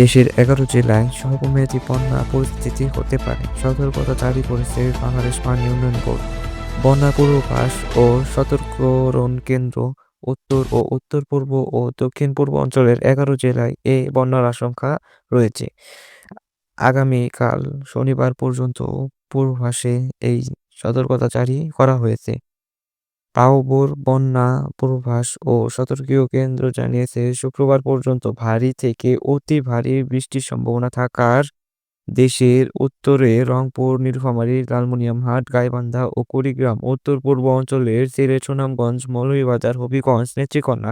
দেশের এগারো জেলায় স্বল্পমেয়াদী বন্যা পরিস্থিতি হতে পারে। সতর্কতা জারি করেছে বাংলাদেশ পানি উন্নয়ন বোর্ড। বন্যা পূর্বাভাস ও সতর্করণ কেন্দ্র উত্তর ও উত্তর পূর্ব ও দক্ষিণ পূর্ব অঞ্চলের এগারো জেলায় এ বন্যার আশঙ্কা রয়েছে। আগামীকাল শনিবার পর্যন্ত পূর্বাভাসে এই সতর্কতা জারি করা হয়েছে। পাউবোর বন্যা পূর্বাভাস ও সতর্কীয় কেন্দ্র জানিয়েছে, শুক্রবার পর্যন্ত ভারী থেকে অতি ভারী বৃষ্টির সম্ভাবনা থাকার দেশের উত্তরে রংপুর, নীলফামারী লালমনিয়ামহাট গাইবান্ধা ও কুড়িগ্রাম উত্তর পূর্ব অঞ্চলের সিলেট, সুনামগঞ্জ, মৌলভীবাজার, হবিগঞ্জ, নেত্রীকোনা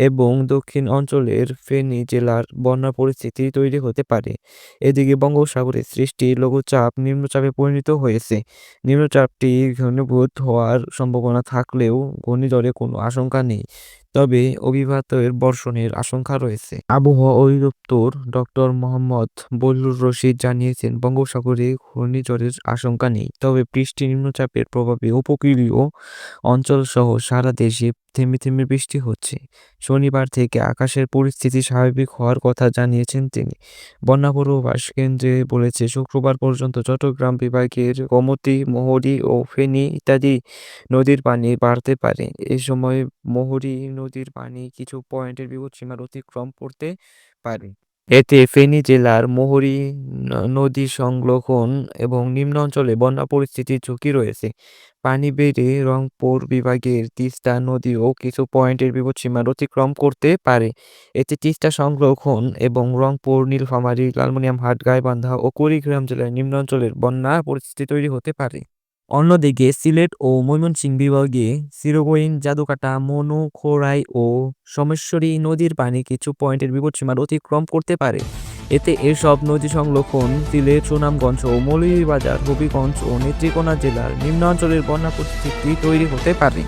এবং দক্ষিণ অঞ্চলের ফেনী জেলার বন্যা পরিস্থিতি তৈরি হতে পারে। এদিকে বঙ্গোপসাগরের সৃষ্টি লঘুচাপ নিম্নচাপে পরিণত হয়েছে। নিম্নচাপটি ঘনীভূত হওয়ার সম্ভাবনা থাকলেও ঘূর্ণিঝড়ের কোনো আশঙ্কা নেই। তবে অবিবাহিতের বর্ষণের আশঙ্কা রয়েছে। আবহাওয়া অধিদপ্তর ডক্টর মোহাম্মদ বজলুর রশিদ জানিয়েছেন, বঙ্গোপসাগরে ঘূর্ণিঝড়ের আশঙ্কা নেই, তবে বৃষ্টি নিম্নচাপের প্রভাবে উপকূলীয় অঞ্চলসহ সারা দেশে থেমে থেমে বৃষ্টি হচ্ছে। শনিবার থেকে আকাশের পরিস্থিতি স্বাভাবিক হওয়ার কথা জানিয়েছেন তিনি। বন্যা পূর্বাভাস কেন্দ্রে বলেছে, শুক্রবার পর্যন্ত চট্টগ্রাম বিভাগের গোমতী, মোহরী ও ফেনী ইত্যাদি নদীর পানি বাড়তে পারে। এ সময় মোহরী নদীর পানি কিছু পয়েন্টের বিপদসীমার অতিক্রম করতে পারে। এতে ফেনী জেলার মোহরী নদী সংলগ্ন এবং নিম্ন অঞ্চলে বন্যা পরিস্থিতির ঝুঁকি রয়েছে। পানি বেড়ে রংপুর বিভাগের তিস্তা নদীও কিছু পয়েন্টের বিপদসীমার অতিক্রম করতে পারে। এতে তিস্তা সংরক্ষণ এবং রংপুর, নীলফামারী লালমনিরহাট গাইবান্ধা ও কুড়িগ্রাম জেলার নিম্ন অঞ্চলের বন্যা পরিস্থিতি তৈরি হতে পারে। অন্যদিকে সিলেট ও ময়মনসিংহ বিভাগে সিরোগইন জাদুকাটা, মনু, খোড়াই ও সমেশ্বরী নদীর পানি কিছু পয়েন্টের বিপদসীমার অতিক্রম করতে পারে। এতে এসব নদী সংলক্ষণ সিলেট, সুনামগঞ্জ ও মৌলভীবাজার, হবিগঞ্জ ও নেত্রীকোনা জেলার নিম্নাঞ্চলের বন্যা পরিস্থিতি তৈরি হতে পারে।